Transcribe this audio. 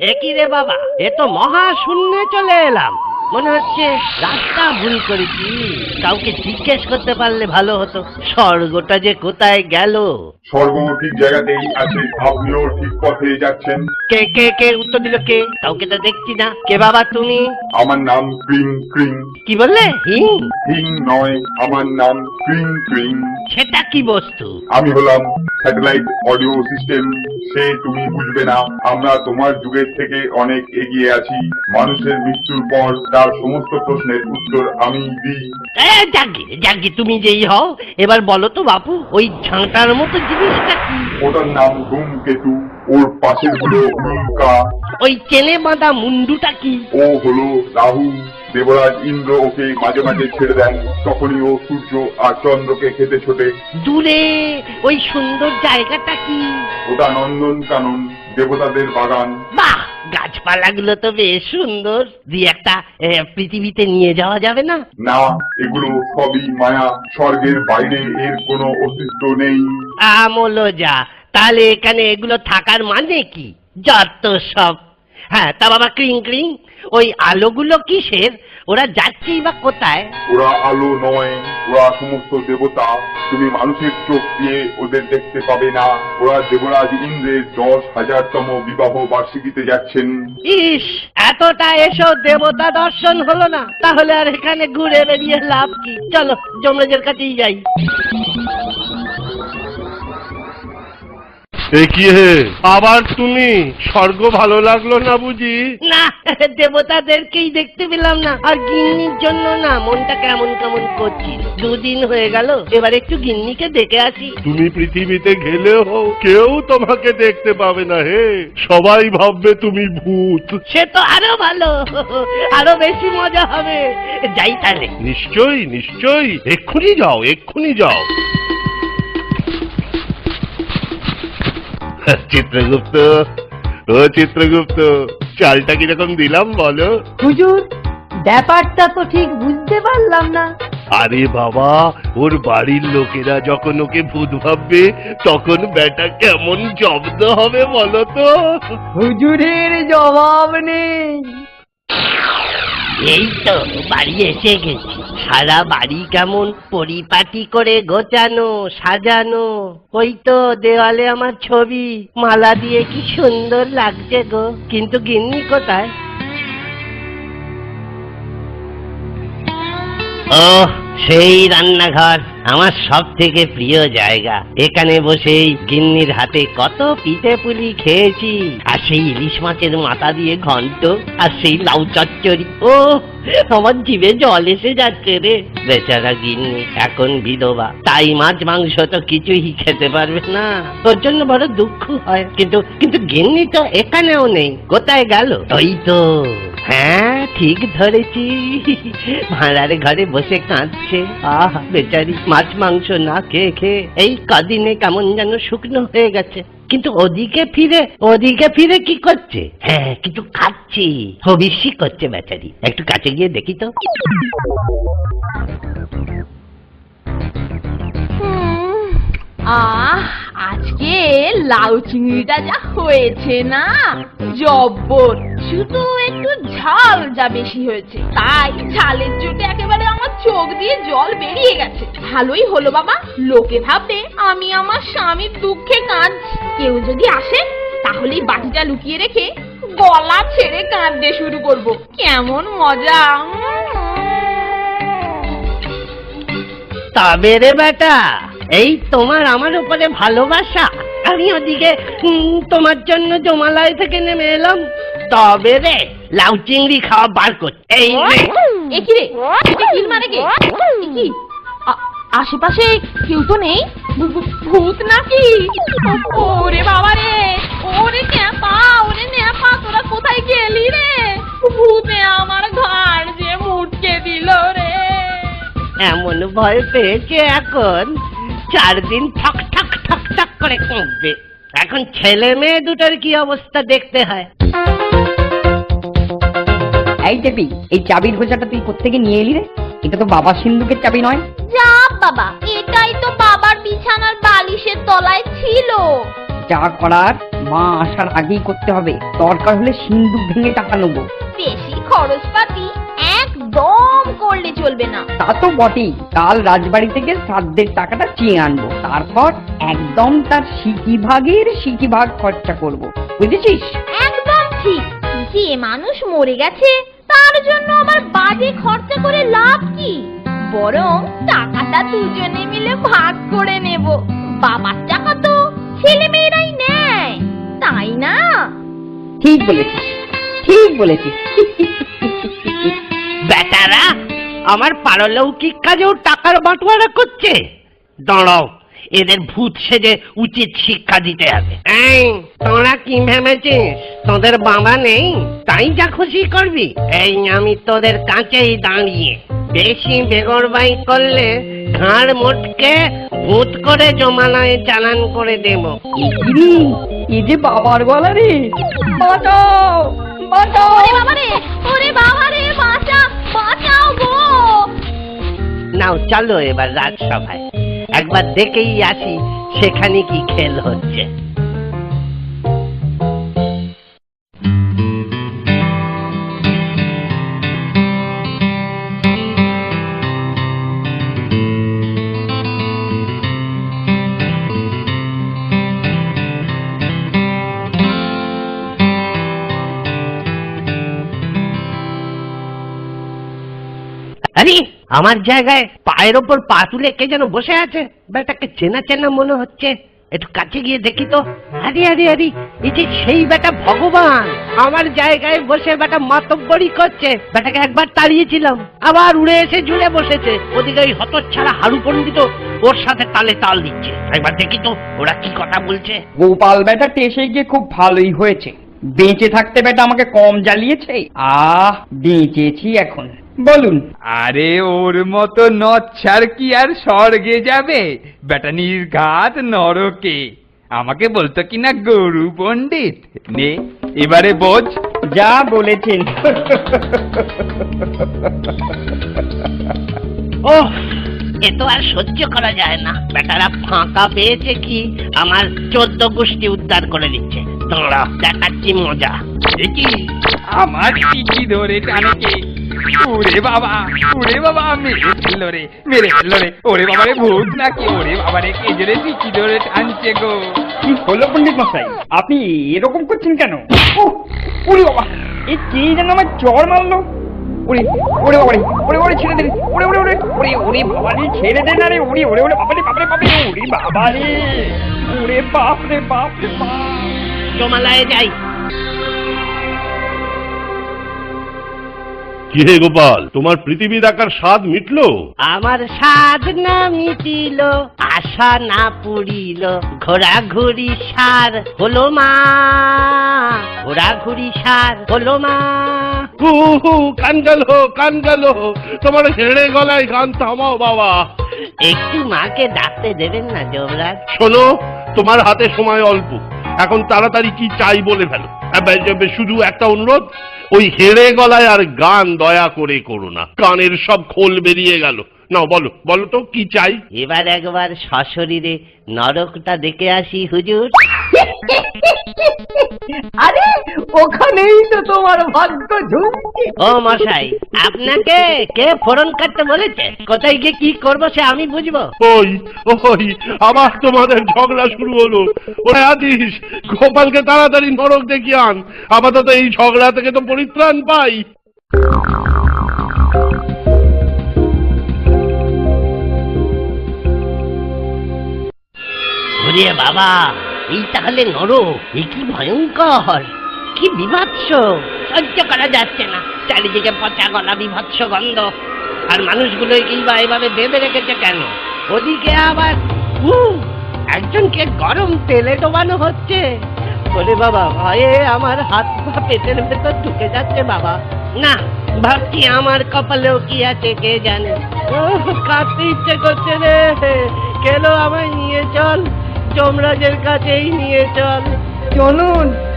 একই রে বাবা এ তো মহা শূন্যে চলে এলাম। মনে হচ্ছে রাস্তা ভুল করেছি। কাউকে জিজ্ঞেস করতে পারলে ভালো হতো। স্বর্গটা যে কোথায় গেল? স্বর্গ ঠিক জায়গাতেই আছে আপনিও ঠিক পথে যাচ্ছেন। কে কে কে উত্তর দিল কে? কাউকে তো দেখছি না। কে বাবা তুমি? আমার নাম ক্রিং ক্রিং। কি বললে? হিং? হিং নয় আমার নাম ক্রিং ক্রিং। সেটা কি বস্তু? আমি হলাম স্যাটেলাইট অডিও সিস্টেম সে তুমি বুঝবে না। আমরা তোমার যুগের থেকে অনেক এগিয়ে আছি। মানুষের মৃত্যুর পর তার সমস্ত প্রশ্নের উত্তর আমি দিই। যাকগে তুমি যেই হও এবার বলো তো বাপু ওই ঝাঁটার মতো জিনিসটা কি? ওটার নাম ধূমকেতু ওর পাশের হলো ওই চেনে বাঁধা মুন্ডুটা কি? ও হলো রাহু। দেবরাজ ইন্দ্র ওকে মাঝে মাঝে ছেড়ে দেন তখনই ও সূর্য আর চন্দ্রকে খেতে ছোটে। দূরে ওই সুন্দর জায়গাটা কি? ওটা নন্দন কানন দেবতাদের বাগান। বাহ গাছপালাগুলো তো বেশ সুন্দর। দুই একটা এ, পৃথিবীতে নিয়ে যাওয়া যাবে না? না এগুলো সবই মায়া। স্বর্গের বাইরে এর কোনো অস্তিত্ব নেই। আমলো যা। তাহলে এখানে এগুলো থাকার মানে কি? যত সব হ্যাঁ তা বাবা ক্রিং ক্রিং। ওই আলোগুলো কিসের? ওরা যাচ্ছেই বা কোথায়? ওরা আলো নয় ওরা সমস্ত দেবতা। তুমি মানুষের চোখ দিয়ে ওদের দেখতে পাবে না। ওরা দেবরাজ ইন্দ্রের দশ হাজারতম বিবাহ বার্ষিকীতে যাচ্ছেন। ইস এতটা এসো দেবতা দর্শন হলো না। তাহলে আর এখানে ঘুরে বেরিয়ে লাভ কি? চলো যমরাজের কাছেই যাই। এ কি হে? আবার তুমি? স্বর্গ ভালো লাগল না বুঝি? না দেবতাদেরকেই দেখতে পেলাম না। আর গিন্নির জন্য না মনটা কেমন কেমন করছিল দুদিন হয়ে গেল এবার একটু গিন্নিকে দেখে আসি। তুমি পৃথিবীতে গেলেও কেউ তোমাকে দেখতে পাবে না হে। সবাই ভাববে তুমি ভূত। সে তো আরও ভালো আরও বেশি মজা হবে। যাই তাহলে। নিশ্চয়ই নিশ্চয়ই। এক্ষুনি যাও এক্ষুনি যাও। চিত্রগুপ্ত ও চিত্রগুপ্ত চালটা কীরকম দিলাম বলো? হুজুর ব্যাপারটা তো ঠিক বুঝতে পারলাম না। আরে বাবা ওর বাড়ির লোকেরা যখন ওকে ভূত ভাববে তখন বেটা কেমন জব্দ হবে বলো তো? হুজুরের জবাব নেই। এই তো, বাড়ি এসে গেছি। সারা বাড়ি কেমন পরিপাটি করে গোছানো, সাজানো। ওই তো দেওয়ালে আমার ছবি, মালা দিয়ে কি সুন্দর লাগছে গো। কিন্তু গিন্নি কোথায়? ও সেই রান্নাঘর আমার সব থেকে প্রিয় জায়গা। এখানে বসেই গিন্নির হাতে কত পিঠে পুলি খেয়েছি, আর সেই ইলিশ মাছের মাথা দিয়ে ঘন্ট, আর সেই লাউ চচ্চড়ি। ও আমার জিভে জল এসে যাচ্ছে রে। বেচারা গিন্নি এখন বিধবা, তাই মাছ মাংস তো কিছুই খেতে পারবে না। তোর জন্য বড় দুঃখ হয়, কিন্তু কিন্তু গিন্নি তো এখানেও নেই, কোথায় গেল? ওই তো। হ্যাঁ ঠিক ধরেছি। ভাড়ার ঘরে বসে কাঁদছে। আহ। বেচারি মাছ মাংস না খেয়ে খেয়ে এই কদিনে কেমন যেন শুকনো হয়ে গেছে। কিন্তু ওদিকে ফিরে ওদিকে ফিরে কি করছে? হ্যাঁ কিছু খাচ্ছি। হবিষ্যি করছে বেচারি। একটু কাছে গিয়ে দেখি তো। আহ আজকে লাউ চিংড়িটা যা হয়েছে না জব্বর। শুধু একটু ঝাল যা বেশি হয়েছে। তাই ঝালের চোটে একেবারে আমার চোখ দিয়ে জল বেরিয়ে গেছে। ভালোই হলো বাবা। লোকে ভাববে আমি আমার স্বামীর দুঃখে কাঁদছি কেউ যদি আসে তাহলে বাটিটা লুকিয়ে রেখে গলা ছেড়ে কাঁদতে শুরু করব। কেমন মজা। তবে রে বেটা, এই তোমার আমার উপরে ভালোবাসা। আমি ওদিকে তোমার জন্য জমালয় থেকে নেমে এলাম। তবে রে লাউ চিংড়ি খাওয়া বার কর। এই রে এ রে? এটা কিল মারে কে? কি? আশেপাশে কেউ তো নেই? ভূত নাকি? ওরে বাবা রে ওরে ন্যাপা ওরে ন্যাপা তোরা কোথায় গেলি রে? ভূতে আমার ঘাড় যে মুটকে দিল রে। এমন ভয় পেয়েছে এখন। চার দিন ঠক ঠক ঠক ঠক করে কাঁপবে। এখন ছেলে মেয়ে দুটোর কি অবস্থা দেখতে হয়? এই টেপি এই চাবির খোঁজাটা তুই কোত্থেকে নিয়ে এলি রে? এটা তো বাবা সিন্ধুকের চাবি নয়। যা বাবা এটাই তো বাবার বিছানার বালিশের তলায় ছিল। যা করার মা আসার আগেই করতে হবে। দরকার হলে সিন্দুক ভেঙে টাকা নেব। বেশি খরচপাতি একদম করলে চলবে না। তা তো বটেই। কাল রাজবাড়ি থেকে শ্রাদ্ধের টাকাটা চেয়ে আনব। তারপর একদম তার সিকি ভাগের সিকি ভাগ খরচা করব। বুঝেছিস? একদম ঠিক। যে মানুষ মরে গেছে জন্য আবার বাজে খরচা করে লাভ কি? বরং টাকাটা দুজনে মিলে ভাগ করে নেব। বাবার টাকা তো ছেলে মেয়েরাই নেয়, তাই না? ঠিক বলেছিস ঠিক বলেছিস। বেটারা আমার পারলৌকিক কাজেও টাকার বাঁটোয়ারা করছে দাঁড়াও। এদের ভূত সেজে উচিত শিক্ষা দিতে হবে। এই তোরা কি ভেবেছিস? তোদের বাবা নেই? তাই যা খুশি করবি। এই আমি তোদের কাছেই দাঁড়িয়ে বেশি বেগরবাই করলে ঘাড় মোটকে ভূত করে জমানায় চালান করে দেব। ইরি এ যে বাবার গলা রে। বাঁচাও বাঁচাও। ওরে বাবারে ওরে বাবারে বাঁচা বাঁচাও গো। নাও চলো এবার রাজসভায়। একবার দেখেই আসি সেখানে কি খেল হচ্ছে। আরে আমার জায়গায় পায়ের ওপর পা তুলে কে যেন বসে আছে? বেটাকে চেনা চেনা মনে হচ্ছে। একটু কাছে গিয়ে দেখি তো। আরে আরে আরে এই যে সেই বেটা ভগবান। আমার জায়গায় বসে বেটা মাতব্বরি করছে। বেটাকে একবার তাড়িয়েছিলাম। আবার উড়ে এসে জুড়ে বসেছে। ওদিকে ওই হতচ্ছাড়া হারু পণ্ডিত ওর সাথে তালে তাল দিচ্ছে। একবার দেখি তো ওরা কি কথা বলছে। গোপাল বেটা টেসে গিয়ে খুব ভালোই হয়েছে। বেঁচে থাকতে বেটা আমাকে কম জ্বালিয়েছে? আহ বেঁচেছি এখন। বলুন। আরে ওর মতো নচ্ছার কি আর স্বর্গে যাবে? বেটা নির্ঘাত নরকে। আমাকে বলতো কি না গরু পণ্ডিত? নে এবারে বোঝ। যা বলেছেন। ও এ তো আর সহ্য করা যায় না। বেটারা ফাঁকা পেয়েছে কি? আমার চোদ্দ গোষ্ঠী উদ্ধার করে দিচ্ছে। তোমরা দেখাচ্ছি মজা দেখি আমার টিকি ধরে টানেকে ওরে বাবা ওরে বাবা মেরে ফেলল রে মেরে ফেলল রে ওরে বাবা রে ভূত নাকি ওরে বাবা রে কে জোরে টিকি ধরে টানছে গো কি হলো পণ্ডিত মশাই আপনি এরকম করছেন কেন ওরে বাবা এই কে যেন আমার জ্বর মারলো ওরে ওরে বাবা রে ওরে ওরে ছেড়ে দে ওরে ওরে ওরে ওরে ওরে বাবা রে ছেড়ে দে না রে ওরে ওরে ওরে বাবা রে বাবা রে বাবা রে ওরে বাবা রে ওরে বাপ রে বাপ রে বাপ যাই। কি হে গোপাল তোমার পৃথিবী দেখার স্বাদ মিটলো? আমার সাধ না মিটিল আশা না পুরিল ঘোরাঘুরি সার হলো মা। ঘোরাঘুরি সার হলো মা। হু হু কান গেল কান গেল তোমার হেড়ে গলায় গান থামাও বাবা। একটু মাকে ডাকতে দেবেন না যমরাজ? শোনো তোমার হাতে সময় অল্প। এখন তাড়াতাড়ি কি চাই বলে ফেলো। যাবে শুধু একটা অনুরোধ, ওই হেড়ে গলায় আর গান দয়া করে করো না। কানের সব খোল বেরিয়ে গেল। নাও বলো বলো তো কি চাই? এবার একবার সশরীরে নরকটা দেখে আসি হুজুর। আরে ওখানেই তো তোমার ভাগ্য ঝুঁকছে ও মশাই আপনাকে কে ফোরন কাটতে বলেছে? কোথায় গিয়ে কি করব সে আমি বুঝব। ওই ওই আবার তোমাদের ঝগড়া শুরু হলো। ওরে আদিস গোপালকে তাড়াতাড়ি নরক দেখিয়ে আন। আপাতত এই ঝগড়া থেকে তো পরিত্রাণ পাই। ওরে বাবা, এই তাহলে নরক এ কি ভয়ঙ্কর? কি বিভৎস? সহ্য করা যাচ্ছে না। চারিদিকে পচা গলা, বিভৎস গন্ধ। আর মানুষগুলো কিংবা এভাবে বেঁধে রেখেছে কেন? ওদিকে আবার একজনকে গরম তেলে ডোবানো হচ্ছে। ওরে বাবা, ভয়ে আমার হাত পা পেটের ভেতর ঢুকে যাচ্ছে বাবা। না, ভাবছি আমার কপালেও কি আছে, কে জানে। কাঁদতে ইচ্ছে করছে রে। কেন আমায় নিয়ে চল। যমরাজের কাছেই নিয়ে চল। চলুন।